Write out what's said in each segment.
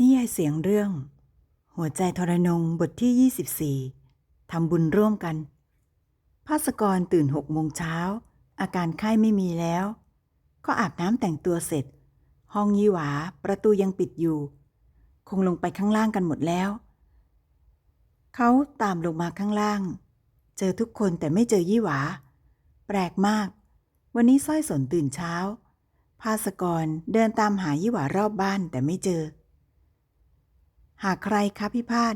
นิยายเสียงเรื่อง หัวใจทรนงบทที่ 24 ทำบุญร่วมกัน ภาสกรตื่นหกโมงเช้า อาการไข้ไม่มีแล้ว ก็อาบน้ำแต่งตัวเสร็จ ห้องยี่หวาประตูยังปิดอยู่ คงลงไปข้างล่างกันหมดแล้ว เขาตามลงมาข้างล่าง เจอทุกคนแต่ไม่เจอยี่หวา แปลกมาก วันนี้สร้อยสนตื่นเช้า ภาสกรเดินตามหายี่หวารอบบ้านแต่ไม่เจอ หาใครคะพี่พาด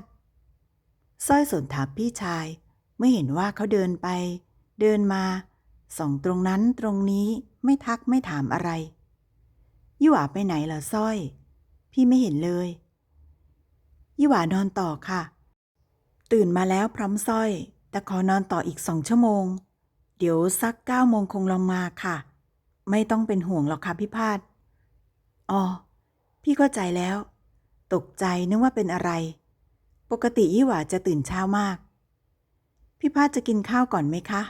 สร้อยสนถามพี่ชายไม่เห็นว่าเขาเดินไป เดินมา ส่องตรงนั้นตรงนี้ไม่ทักไม่ถามอะไรยี่หวาไปไหนล่ะสร้อย พี่ไม่เห็นเลยยี่หวานอนต่อค่ะ ตื่นมาแล้วพร้อมสร้อย แต่ขอนอนต่ออีกสองชั่วโมง เดี๋ยวสักเก้าโมงคงลงมาค่ะ ไม่ต้องเป็นห่วงหรอกค่ะพี่พาดอ๋อพี่เข้าใจแล้ว ตกใจนึกว่าเป็นอะไร ปกติยี่หว่าจะตื่นเช้ามาก พี่พาจะกินข้าวก่อนไหมคะ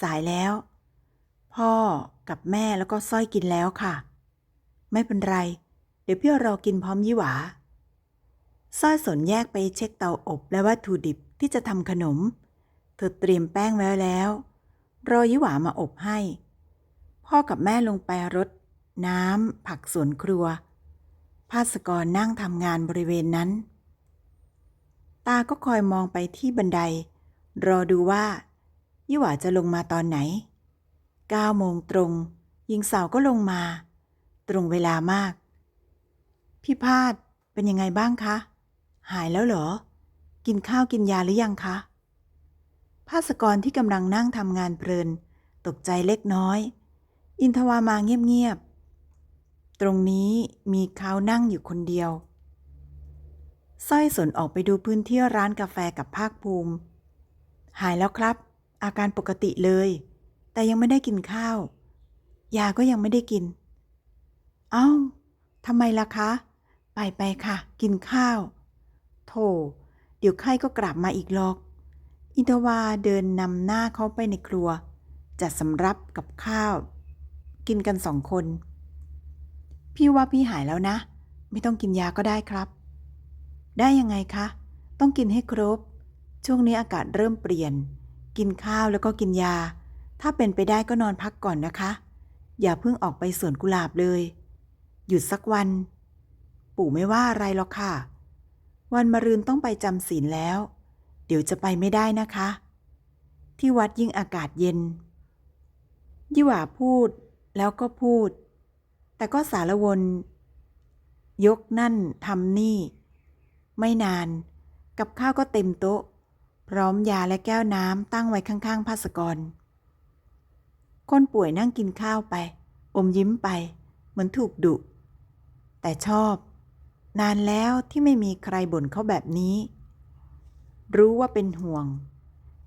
สายแล้ว พ่อกับแม่แล้วก็สร้อยกินแล้วค่ะ ไม่เป็นไร เดี๋ยวพี่รอกินพร้อมยี่หวาสร้อยสนแยกไปเช็คเตาอบและวัตถุดิบที่จะทำขนม เธอเตรียมแป้งไว้แล้ว รอยี่หวามาอบให้ พ่อกับแม่ลงไปรดน้ำผักสวนครัว ภาสกรนั่งทำงานบริเวณนั้น ตาก็คอยมองไปที่บันได รอดูว่า ยี่หว่าจะลงมาตอนไหนเก้าโมงตรงยิงสาวก็ลงมา ตรงเวลามาก พี่พาดเป็นยังไงบ้างคะ หายแล้วเหรอ กินข้าวกินยาหรือยังคะ ภาสกรที่กำลังนั่งทำงานเพลิน ตกใจเล็กน้อย อินทวามาเงียบ ตรงนี้มีเขานั่งอยู่คนเดียวสร้อยสนออกไปดูพื้นที่ร้านกาแฟกับภาคภูมิ หายแล้วครับ อาการปกติเลย แต่ยังไม่ได้กินข้าว ยาก็ยังไม่ได้กิน เอ้าทำไมล่ะคะ ไปไปค่ะ กินข้าว โถ เดี๋ยวไข้ก็กลับมาอีกหรอก อินทวาเดินนำหน้าเขาไปในครัว จัดสำรับกับข้าว กินกันสองคน พี่ว่าพี่หายแล้วนะ ไม่ต้องกินยาก็ได้ครับ ได้ยังไงคะ ต้องกินให้ครบ ช่วงนี้อากาศเริ่มเปลี่ยน กินข้าวแล้วก็กินยา ถ้าเป็นไปได้ก็นอนพักก่อนนะคะ อย่าเพิ่งออกไปสวนกุหลาบเลย หยุดสักวัน ปู่ไม่ว่าอะไรหรอกค่ะ วันมะรืนต้องไปจำศีลแล้ว เดี๋ยวจะไปไม่ได้นะคะ ที่วัดยิ่งอากาศเย็น ยี่หว่าพูดแล้วก็พูด แต่ก็สารวน ยกนั่นทำนี่ ไม่นาน กับข้าวก็เต็มโต๊ะ พร้อมยาและแก้วน้ำตั้งไว้ข้างๆภาสกร คนป่วยนั่งกินข้าวไป อมยิ้มไป เหมือนถูกดุ แต่ชอบ นานแล้วที่ไม่มีใครบ่นเขาแบบนี้ รู้ว่าเป็นห่วง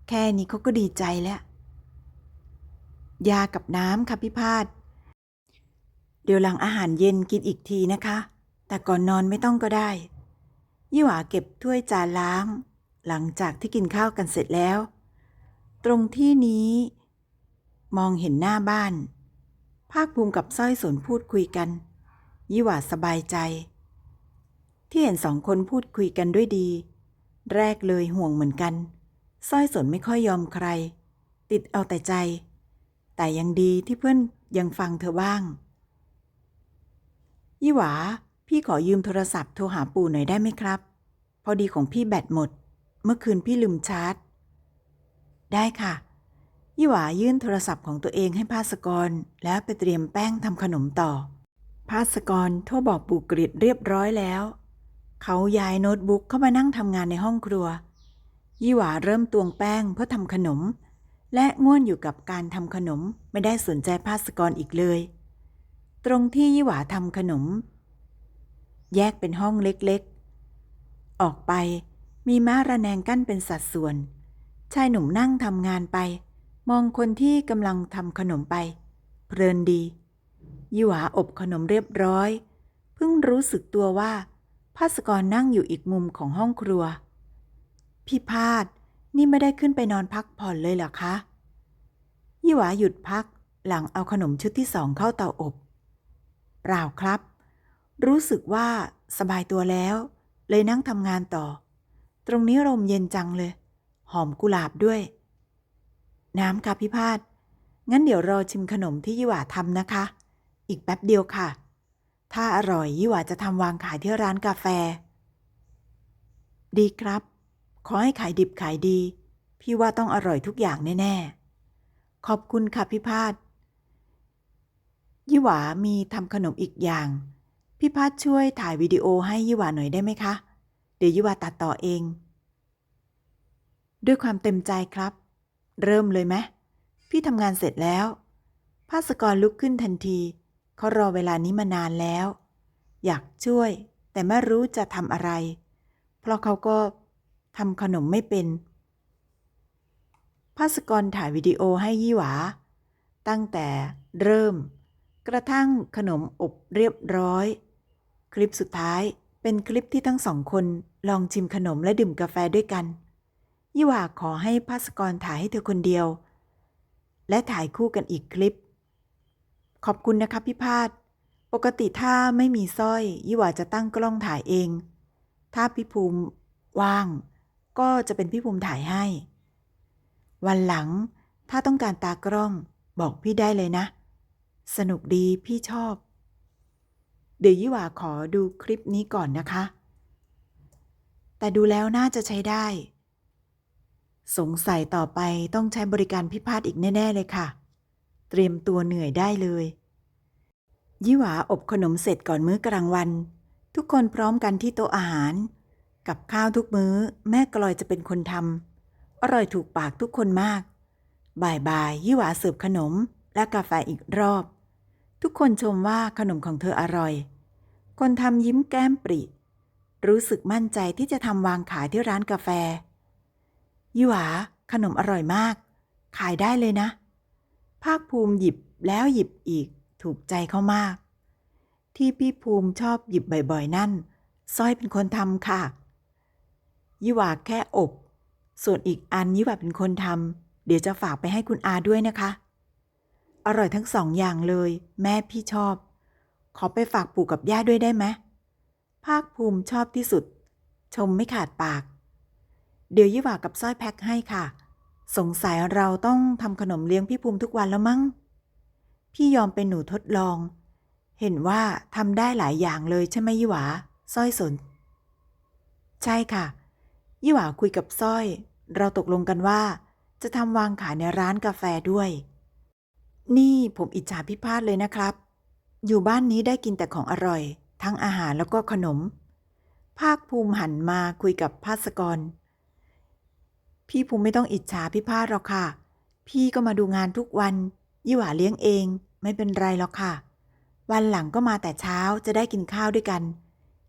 แค่นี้เขาก็ดีใจแล้ว ยากับน้ำค่ะพี่พาด เดี๋ยวหลังอาหารเย็นกินอีกทีนะคะ แต่ก่อนนอนไม่ต้องก็ได้ ยี่หวาเก็บถ้วยจานล้าง หลังจากที่กินข้าวกันเสร็จแล้ว ตรงที่นี้ มองเห็นหน้าบ้าน ภาคภูมิกับสร้อยสนพูดคุยกัน ยี่หวาสบายใจ ที่เห็นสองคนพูดคุยกันด้วยดี แรกเลยห่วงเหมือนกันสร้อยสนไม่ค่อยยอมใคร ติดเอาแต่ใจ แต่ยังดีที่เพื่อนยังฟังเธอบ้าง ยี่หวา พี่ขอยืมโทรศัพท์โทรหาปู่หน่อยได้ไหมครับ พอดีของพี่แบตหมด เมื่อคืนพี่ลืมชาร์จ ได้ค่ะ ยี่หวายื่นโทรศัพท์ของตัวเองให้ภาสกร แล้วไปเตรียมแป้งทำขนมต่อ ภาสกรโทรบอกปู่กริดเรียบร้อยแล้ว เขาย้ายโน้ตบุ๊กเข้ามานั่งทำงานในห้องครัว ยี่หวาเริ่มตวงแป้งเพื่อทำขนม และง่วนอยู่กับการทำขนมไม่ได้สนใจภาสกรอีกเลย ตรงที่ยี่หวาทำขนม แยกเป็นห้องเล็กๆ ออกไปมีม้าระแนงกั้นเป็นสัดส่วน ชายหนุ่มนั่งทำงานไป มองคนที่กำลังทำขนมไป เพลินดียี่หวาอบขนมเรียบร้อย เพิ่งรู้สึกตัวว่าภาสกรนั่งอยู่อีกมุมของห้องครัว พี่พาดนี่ไม่ได้ขึ้นไปนอนพักผ่อนเลยเหรอคะยี่หวาหยุดพักหลังเอาขนมชุดที่สองเข้าเตาอบ เปล่าครับ รู้สึกว่าสบายตัวแล้ว เลยนั่งทำงานต่อ ตรงนี้ลมเย็นจังเลย หอมกุหลาบด้วย น้ำค่ะพี่พาดงั้นเดี๋ยวรอชิมขนมที่ยี่หว่าทำนะคะ อีกแป๊บเดียวค่ะ ถ้าอร่อยยี่หว่าจะทำวางขายที่ร้านกาแฟ ดีครับ ขอให้ขายดิบขายดี พี่ว่าต้องอร่อยทุกอย่างแน่ ๆ ขอบคุณค่ะพี่พาด ยี่หวามีทำขนมอีกอย่าง พี่พาดช่วยถ่ายวิดีโอให้ยี่หวาหน่อยได้ไหมคะ เดี๋ยวยี่หวาตัดต่อเอง ด้วยความเต็มใจครับ เริ่มเลยไหมพี่ทำงานเสร็จแล้วภาสกรลุกขึ้นทันที เขารอเวลานี้มานานแล้ว อยากช่วย แต่ไม่รู้จะทำอะไร เพราะเขาก็ทำขนมไม่เป็นภาสกรถ่ายวิดีโอให้ยี่หวา ตั้งแต่เริ่ม กระทั่งขนมอบเรียบร้อย คลิปสุดท้ายเป็นคลิปที่ทั้งสองคนลองชิมขนมและดื่มกาแฟด้วยกัน ยี่หว่าขอให้ภาสกรถ่ายให้เธอคนเดียว และถ่ายคู่กันอีกคลิป ขอบคุณนะคะพี่พาดปกติถ้าไม่มีสร้อย ยี่หว่าจะตั้งกล้องถ่ายเอง ถ้าพี่ภูมิว่าง ก็จะเป็นพี่ภูมิถ่ายให้ วันหลังถ้าต้องการตากล้องบอกพี่ได้เลยนะ สนุกดีพี่ชอบ เดี๋ยวยี่หว่าขอดูคลิปนี้ก่อนนะคะ แต่ดูแล้วน่าจะใช้ได้ สงสัยต่อไปต้องใช้บริการพิพาทอีกแน่ ๆ เลยค่ะ เตรียมตัวเหนื่อยได้เลย ยี่หวาอบขนมเสร็จก่อนมื้อกลางวัน ทุกคนพร้อมกันที่โต๊ะอาหาร กับข้าวทุกมื้อ แม่กลอยจะเป็นคนทำอร่อยถูกปากทุกคนมาก บ่ายๆยี่หวาเสิร์ฟขนมและกาแฟอีกรอบ ทุกคนชมว่าขนมของเธออร่อย คนทำยิ้มแก้มปริ รู้สึกมั่นใจที่จะทำวางขายที่ร้านกาแฟยี่หวาขนมอร่อยมาก ขายได้เลยนะ ภาคภูมิหยิบแล้วหยิบอีกถูกใจเขามาก ที่พี่ภูมิชอบหยิบบ่อยๆนั่นสร้อยเป็นคนทำค่ะ ยี่หวาแค่อบ ส่วนอีกอันยี่หวาเป็นคนทำเดี๋ยวจะฝากไปให้คุณอาด้วยนะคะ อร่อยทั้งสองอย่างเลย แม่พี่ชอบ ขอไปฝากปู่กับย่าด้วยได้ไหมภาคภูมิชอบที่สุด ชมไม่ขาดปาก เดี๋ยวยี่หว่ากับสร้อยแพ็คให้ค่ะ สงสัยเราต้องทำขนมเลี้ยงพี่ภูมิทุกวันแล้วมั้ง พี่ยอมเป็นหนูทดลอง เห็นว่าทำได้หลายอย่างเลยใช่ไหมยี่หวาสร้อยสน ใช่ค่ะ ยี่หว่าคุยกับสร้อย เราตกลงกันว่า จะทำวางขายในร้านกาแฟด้วย นี่ผมอิจฉาพี่พาดเลยนะครับ อยู่บ้านนี้ได้กินแต่ของอร่อย ทั้งอาหารแล้วก็ขนม ภาคภูมิหันมาคุยกับภาสกร พี่ภูมิไม่ต้องอิจฉาพี่พาดหรอกค่ะ พี่ก็มาดูงานทุกวันยี่หว่าเลี้ยงเอง ไม่เป็นไรหรอกค่ะ วันหลังก็มาแต่เช้าจะได้กินข้าวด้วยกัน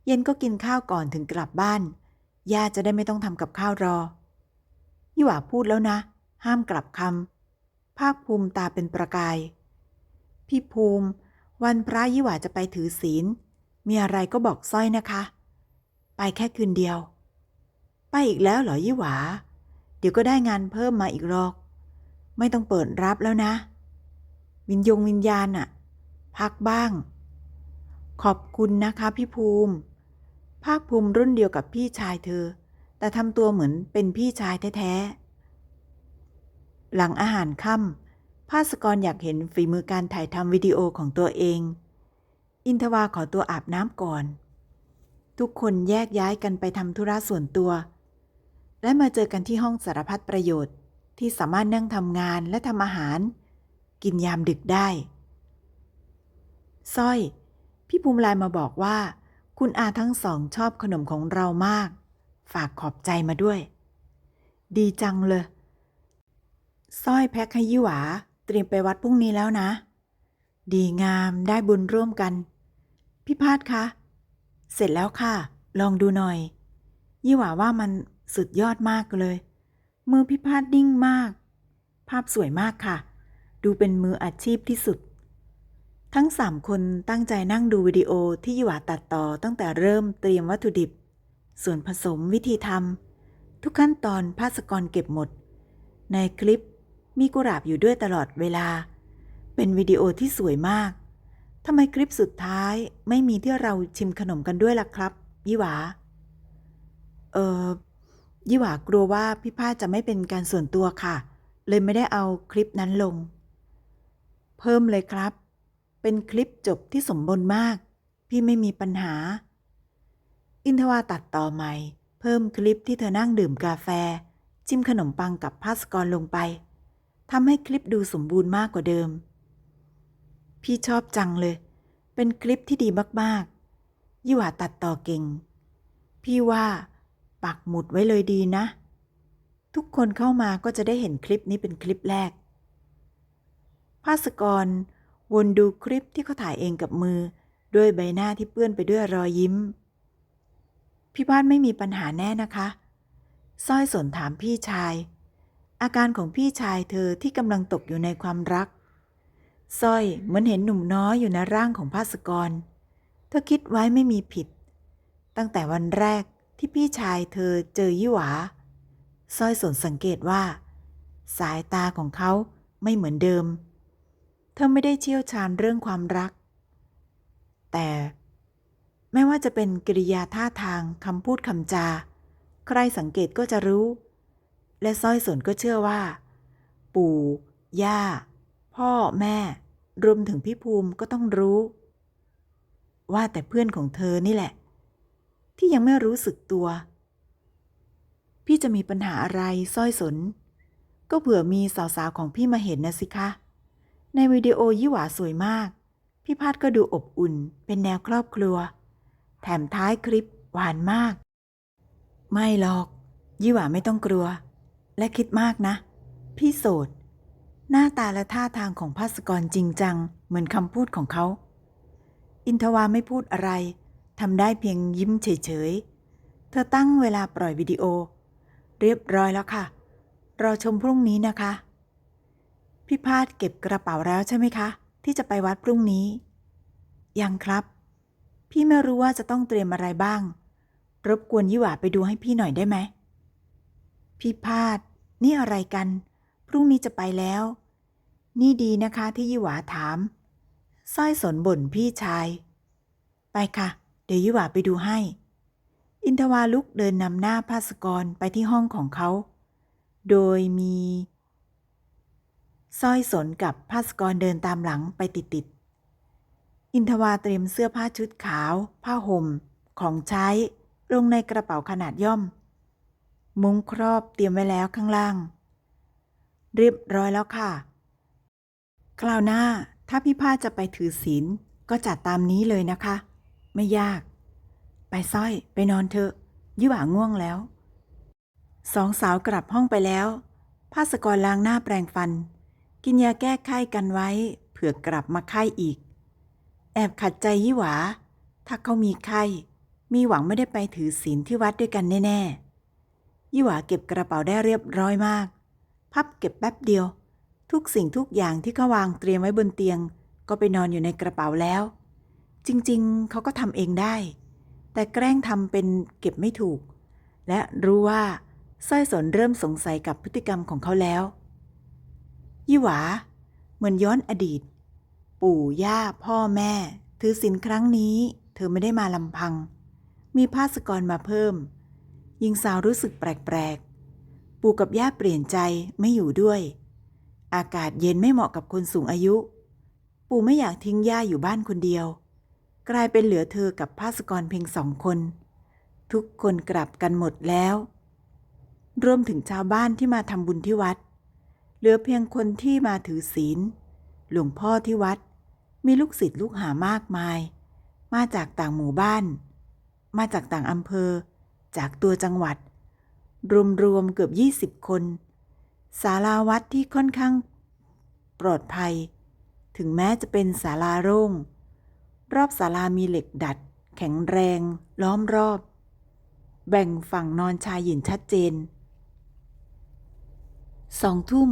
เย็นก็กินข้าวก่อนถึงกลับบ้าน ย่าจะได้ไม่ต้องทำกับข้าวรอยี่หว่าพูดแล้วนะ ห้ามกลับคำ ภาคภูมิตาเป็นประกาย พี่ภูมิ วันพระยี่หว่าจะไปถือศีล มีอะไรก็บอกสร้อยนะคะ ไปแค่คืนเดียว ไปอีกแล้วเหรอยี่หวา เดี๋ยวก็ได้งานเพิ่มมาอีกหรอก ไม่ต้องเปิดรับแล้วนะ วิญญงวิญญาณอะพักบ้าง ขอบคุณนะคะพี่ภูมิ ภาคภูมิรุ่นเดียวกับพี่ชายเธอ แต่ทำตัวเหมือนเป็นพี่ชายแท้ๆ หลังอาหารค่ำภาสกรอยากเห็นฝีมือการถ่ายทำวิดีโอของตัวเอง อินทวาขอตัวอาบน้ำก่อน ทุกคนแยกย้ายกันไปทำธุระส่วนตัว และมาเจอกันที่ห้องสารพัดประโยชน์ที่สามารถนั่งทำงานและทำอาหาร กินยามดึกได้สร้อย พี่ภูมิลน์มาบอกว่า คุณอาทั้งสองชอบขนมของเรามาก ฝากขอบใจมาด้วย ดีจังเลย สร้อยแพ็คให้ยี่หวา เตรียมไปวัดพรุ่งนี้แล้วนะ ดีงามได้บุญร่วมกัน พี่พาดคะ เสร็จแล้วค่ะ ลองดูหน่อย ยี่หว่าว่ามันสุดยอดมากเลย มือพี่พาดนิ่งมาก ภาพสวยมากค่ะ ดูเป็นมืออาชีพที่สุด ทั้งสามคนตั้งใจนั่งดูวิดีโอที่ยี่หว่าตัดต่อตั้งแต่เริ่มเตรียมวัตถุดิบ ส่วนผสมวิธีทำทุกขั้นตอนภาสกรเก็บหมด ในคลิป มีกุหลาบอยู่ด้วยตลอดเวลา เป็นวิดีโอที่สวยมาก ทำไมคลิปสุดท้ายไม่มีที่เราชิมขนมกันด้วยล่ะครับ ยี่หวา เออยี่หวากลัวว่าพี่พาจะไม่เป็นการส่วนตัวค่ะ เลยไม่ได้เอาคลิปนั้นลง เพิ่มเลยครับ เป็นคลิปจบที่สมบูรณ์มาก พี่ไม่มีปัญหา อินทวาตัดต่อใหม่ เพิ่มคลิปที่เธอนั่งดื่มกาแฟ จิ้มขนมปังกับพาสกรลงไป ทำให้คลิปดูสมบูรณ์มากกว่าเดิม พี่ชอบจังเลย เป็นคลิปที่ดีมากๆ ยี่หวาตัดต่อเก่ง พี่ว่าปักหมุดไว้เลยดีนะ ทุกคนเข้ามาก็จะได้เห็นคลิปนี้เป็นคลิปแรก ภาสกรวนดูคลิปที่เขาถ่ายเองกับมือ ด้วยใบหน้าที่เปื้อนไปด้วยรอยยิ้ม พี่บ้านไม่มีปัญหาแน่นะคะ สร้อยสนถามพี่ชาย อาการของพี่ชายเธอที่กำลังตกอยู่ในความรักสร้อยเหมือนเห็นหนุ่มน้อยอยู่ในร่างของภาสกร เธอคิดไว้ไม่มีผิด ตั้งแต่วันแรกที่พี่ชายเธอเจอยี่หวาสร้อยสนสังเกตว่า สายตาของเขาไม่เหมือนเดิม เธอไม่ได้เชี่ยวชาญเรื่องความรัก แต่ไม่ว่าจะเป็นกิริยาท่าทางคำพูดคำจา ใครสังเกตก็จะรู้ และสร้อยสนก็เชื่อว่า ปู่ ย่า พ่อแม่ รวมถึงพี่ภูมิก็ต้องรู้ ว่าแต่เพื่อนของเธอนี่แหละ ที่ยังไม่รู้สึกตัว พี่จะมีปัญหาอะไรสร้อยสน ก็เผื่อมีสาวๆของพี่มาเห็นนะสิคะ ในวิดีโอยี่หวาสวยมาก พี่พาดก็ดูอบอุ่นเป็นแนวครอบครัว แถมท้ายคลิปหวานมาก ไม่หรอก ยี่หวาไม่ต้องกลัว และคิดมากนะ พี่โสด หน้าตาและท่าทางของภาสกรจริงจัง เหมือนคำพูดของเขา อินทวาไม่พูดอะไรทำได้เพียงยิ้มเฉยๆ เธอตั้งเวลาปล่อยวิดีโอ เรียบร้อยแล้วค่ะ รอชมพรุ่งนี้นะคะ พี่พาดเก็บกระเป๋าแล้วใช่ไหมคะ ที่จะไปวัดพรุ่งนี้ ยังครับ พี่ไม่รู้ว่าจะต้องเตรียมอะไรบ้าง รบกวนยี่หวาไปดูให้พี่หน่อยได้ไหมพี่พาด นี่อะไรกัน พรุ่งนี้จะไปแล้ว นี่ดีนะคะที่ยี่หวาถามสร้อยสนบ่นพี่ชาย ไปค่ะ เดี๋ยวยี่หวาไปดูให้ อินทวาลุกเดินนำหน้าภาสกรไปที่ห้องของเขา โดยมีสร้อยสนกับภาสกรเดินตามหลังไปติดๆ อินทวาเตรียมเสื้อผ้าชุดขาว ผ้าห่ม ของใช้ ลงในกระเป๋าขนาดย่อม มุ้งครอบเตรียมไว้แล้วข้างล่าง เรียบร้อยแล้วค่ะ คราวหน้าถ้าพี่พาจะไปถือศีลก็จัดตามนี้เลยนะคะ ไม่ยาก ไปสร้อยไปนอนเถอะยี่หว่าง่วงแล้ว สองสาวกลับห้องไปแล้วภาสกรล้างหน้าแปรงฟัน กินยาแก้ไข้กันไว้ เผื่อกลับมาไข้อีก แอบขัดใจยี่หวา ถ้าเขามีไข้ มีหวังไม่ได้ไปถือศีลที่วัดด้วยกันแน่ ๆ ยี่หวาเก็บกระเป๋าได้เรียบร้อยมาก พับเก็บแป๊บเดียว ทุกสิ่งทุกอย่างที่เขาวางเตรียมไว้บนเตียง ก็ไปนอนอยู่ในกระเป๋าแล้ว จริงๆ เขาก็ทำเองได้ แต่แกล้งทำเป็นเก็บไม่ถูก และรู้ว่าสร้อยสนเริ่มสงสัยกับพฤติกรรมของเขาแล้ว ยี่หวา เหมือนย้อนอดีต ปู่ย่าพ่อแม่ ถือศีลครั้งนี้ เธอไม่ได้มาลำพัง มีภาสกรมาเพิ่ม หญิงสาวรู้สึกแปลกๆ ปู่กับย่าเปลี่ยนใจไม่อยู่ด้วย อากาศเย็นไม่เหมาะกับคนสูงอายุ ปู่ไม่อยากทิ้งย่าอยู่บ้านคนเดียว กลายเป็นเหลือเธอกับภาสกรเพียงสองคน ทุกคนกลับกันหมดแล้ว รวมถึงชาวบ้านที่มาทำบุญที่วัด เหลือเพียงคนที่มาถือศีล หลวงพ่อที่วัด มีลูกศิษย์ลูกหามากมาย มาจากต่างหมู่บ้าน มาจากต่างอำเภอ จากตัวจังหวัด รวมๆเกือบ 20 คนศาลาวัดที่ค่อนข้างปลอดภัย ถึงแม้จะเป็นศาลาโร่ง รอบศาลามีเหล็กดัด แข็งแรง ล้อมรอบ แบ่งฝั่งนอนชายหญิงชัดเจนสองทุ่ม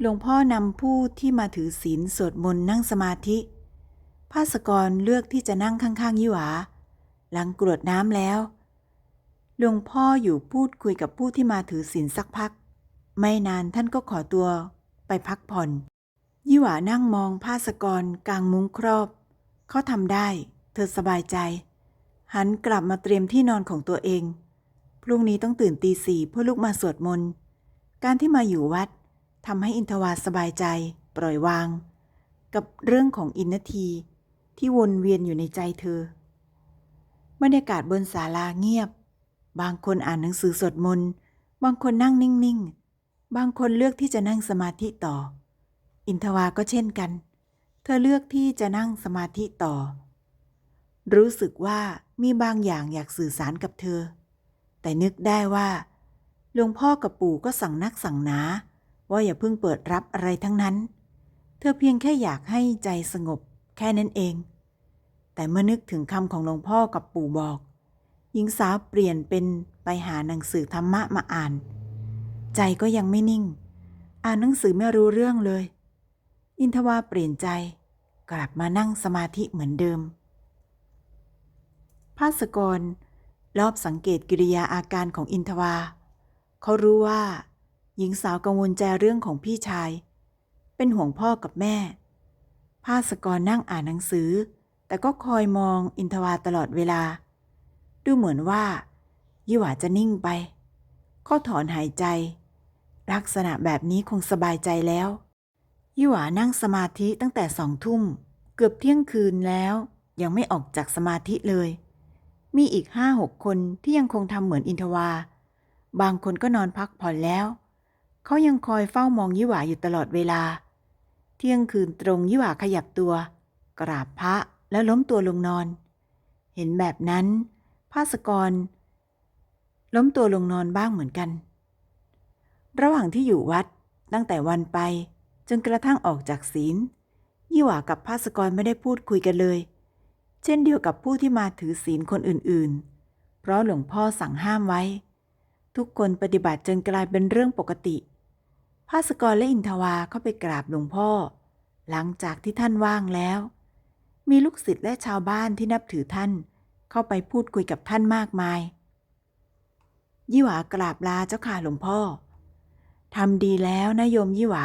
หลวงพ่อนำผู้ที่มาถือศีลสวดมนต์นั่งสมาธิภาสกรเลือกที่จะนั่งข้างๆยี่หวา หลังกรวดน้ำแล้ว หลวงพ่ออยู่พูดคุยกับผู้ที่มาถือศีลสักพัก ไม่นานท่านก็ขอตัวไปพักผ่อน ยี่หวานั่งมองภาสกรกลางมุ้งครอบ เขาทำได้ เธอสบายใจ หันกลับมาเตรียมที่นอนของตัวเอง พรุ่งนี้ต้องตื่นตีสี่เพื่อลุกมาสวดมนต์ การที่มาอยู่วัดทำให้อินทวาสบายใจ ปล่อยวาง กับเรื่องของอินนที ที่วนเวียนอยู่ในใจเธอบรรยากาศบนศาลาเงียบ บางคนอ่านหนังสือสวดมนต์ บางคนนั่งนิ่ง ๆ บางคนเลือกที่จะนั่งสมาธิต่อ อินทวาก็เช่นกัน เธอเลือกที่จะนั่งสมาธิต่อ รู้สึกว่ามีบางอย่างอยากสื่อสารกับเธอ แต่นึกได้ว่า หลวงพ่อกับปู่ก็สั่งนักสั่งหนา ว่าอย่าเพิ่งเปิดรับอะไรทั้งนั้น เธอเพียงแค่อยากให้ใจสงบแค่นั้นเอง แต่เมื่อนึกถึงคำของหลวงพ่อกับปู่บอก หญิงสาวเปลี่ยนเป็นไปหาหนังสือธรรมะมาอ่าน ใจก็ยังไม่นิ่ง อ่านหนังสือไม่รู้เรื่องเลย อินทวาเปลี่ยนใจ กลับมานั่งสมาธิเหมือนเดิม ภาสกรรอบสังเกตกิริยาอาการของอินทวา เขารู้ว่า หญิงสาวกังวลใจเรื่องของพี่ชาย เป็นห่วงพ่อกับแม่ ภาสกรนั่งอ่านหนังสือ แต่ก็คอยมองอินทวาตลอดเวลา ดูเหมือนว่า ยี่หวาจะนิ่งไปเขาถอนหายใจ ลักษณะแบบนี้คงสบายใจแล้ว ยี่หวานั่งสมาธิตั้งแต่สองทุ่ม เกือบเที่ยงคืนแล้ว ยังไม่ออกจากสมาธิเลย มีอีกห้าหกคนที่ยังคงทำเหมือนอินทวา บางคนก็นอนพักผ่อนแล้ว เขายังคอยเฝ้ามองยี่หวาอยู่ตลอดเวลา เที่ยงคืนตรงยี่หวาขยับตัว กราบพระแล้วล้มตัวลงนอน เห็นแบบนั้น ภาสกร ล้มตัวลงนอนบ้างเหมือนกัน ระหว่างที่อยู่วัดตั้งแต่วันไปจนกระทั่งออกจากศีล ยี่หวากับภาสกรไม่ได้พูดคุยกันเลย เช่นเดียวกับผู้ที่มาถือศีลคนอื่นๆ เพราะหลวงพ่อสั่งห้ามไว้ ทุกคนปฏิบัติจนกลายเป็นเรื่องปกติภาสกรและอินทวาเข้าไปกราบหลวงพ่อ หลังจากที่ท่านว่างแล้ว มีลูกศิษย์และชาวบ้านที่นับถือท่าน เข้าไปพูดคุยกับท่านมากมาย ยี่หวากราบลาเจ้าค่ะหลวงพ่อทำดีแล้วนะโยมยี่หวา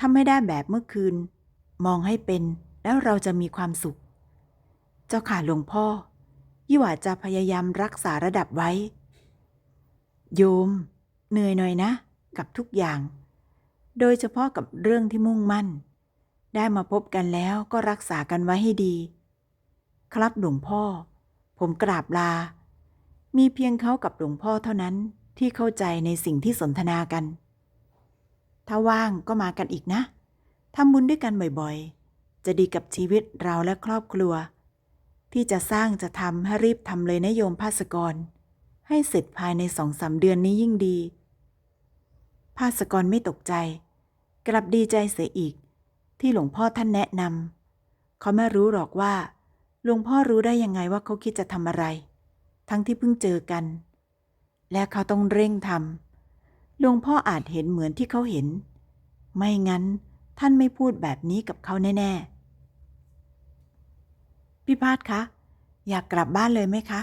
ทำไม่ได้แบบเมื่อคืน มองให้เป็นแล้วเราจะมีความสุข เจ้าค่ะหลวงพ่อ ยี่หวาจะพยายามรักษาระดับไว้ โยม เหนื่อยหน่อยนะ กับทุกอย่าง โดยเฉพาะกับเรื่องที่มุ่งมั่น ได้มาพบกันแล้วก็รักษากันไว้ให้ดี ครับหลวงพ่อ ผมกราบลา มีเพียงเขากับหลวงพ่อเท่านั้นที่เข้าใจในสิ่งที่สนทนากัน ถ้าว่างก็มากันอีกนะ ทำบุญด้วยกันบ่อยๆ จะดีกับชีวิตเราและครอบครัว ที่จะสร้างจะทำให้รีบทำเลยนะโยมภาสกร ให้เสร็จภายในสองสามเดือนนี้ยิ่งดี ภาสกรไม่ตกใจ กลับดีใจเสียอีก ที่หลวงพ่อท่านแนะนำเขาไม่รู้หรอกว่า หลวงพ่อรู้ได้ยังไงว่าเขาคิดจะทำอะไร ทั้งที่เพิ่งเจอกัน และเขาต้องเร่งทำหลวงพ่ออาจเห็นเหมือนที่เขาเห็น ไม่งั้นท่านไม่พูดแบบนี้กับเขาแน่ ๆ พี่พาดคะ อยากกลับบ้านเลยไหมคะ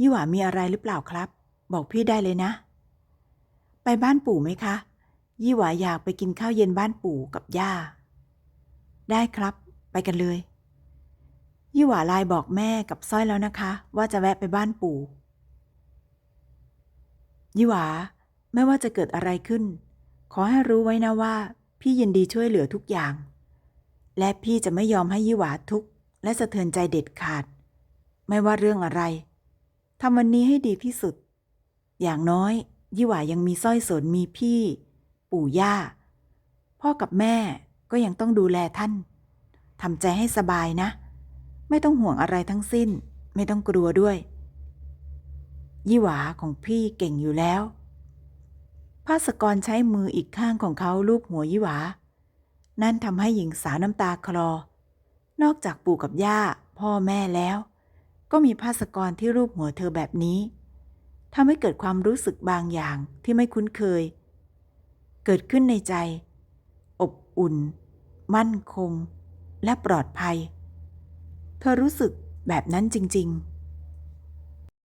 ยี่หว่ามีอะไรหรือเปล่าครับ บอกพี่ได้เลยนะ ไปบ้านปู่ไหมคะ ยี่หว่าอยากไปกินข้าวเย็นบ้านปู่กับย่า ได้ครับ ไปกันเลย ยี่หว่าลน์บอกแม่กับสร้อยแล้วนะคะ ว่าจะแวะไปบ้านปู่ ยี่หวาไม่ว่าจะเกิดอะไรขึ้น ขอให้รู้ไว้นะว่า พี่ยินดีช่วยเหลือทุกอย่าง และพี่จะไม่ยอมให้ยี่หวาทุกข์และสะเทือนใจเด็ดขาด ไม่ว่าเรื่องอะไรทำวันนี้ให้ดีที่สุด อย่างน้อย ยี่หวายังมีสร้อยสนมีพี่ ปู่ย่า พ่อกับแม่ก็ยังต้องดูแลท่านทำใจให้สบายนะ ไม่ต้องห่วงอะไรทั้งสิ้น ไม่ต้องกลัวด้วย ยี่หวาของพี่เก่งอยู่แล้ว ภาสกรใช้มืออีกข้างของเขาลูบหัวยี่หวา นั่นทำให้หญิงสาวน้ำตาคลอ นอกจากปู่กับย่าพ่อแม่แล้ว ก็มีภาสกรที่รูปหัวเธอแบบนี้ทำให้เกิดความรู้สึกบางอย่างที่ไม่คุ้นเคย เกิดขึ้นในใจ อบอุ่น มั่นคง และปลอดภัย เธอรู้สึกแบบนั้นจริง ๆ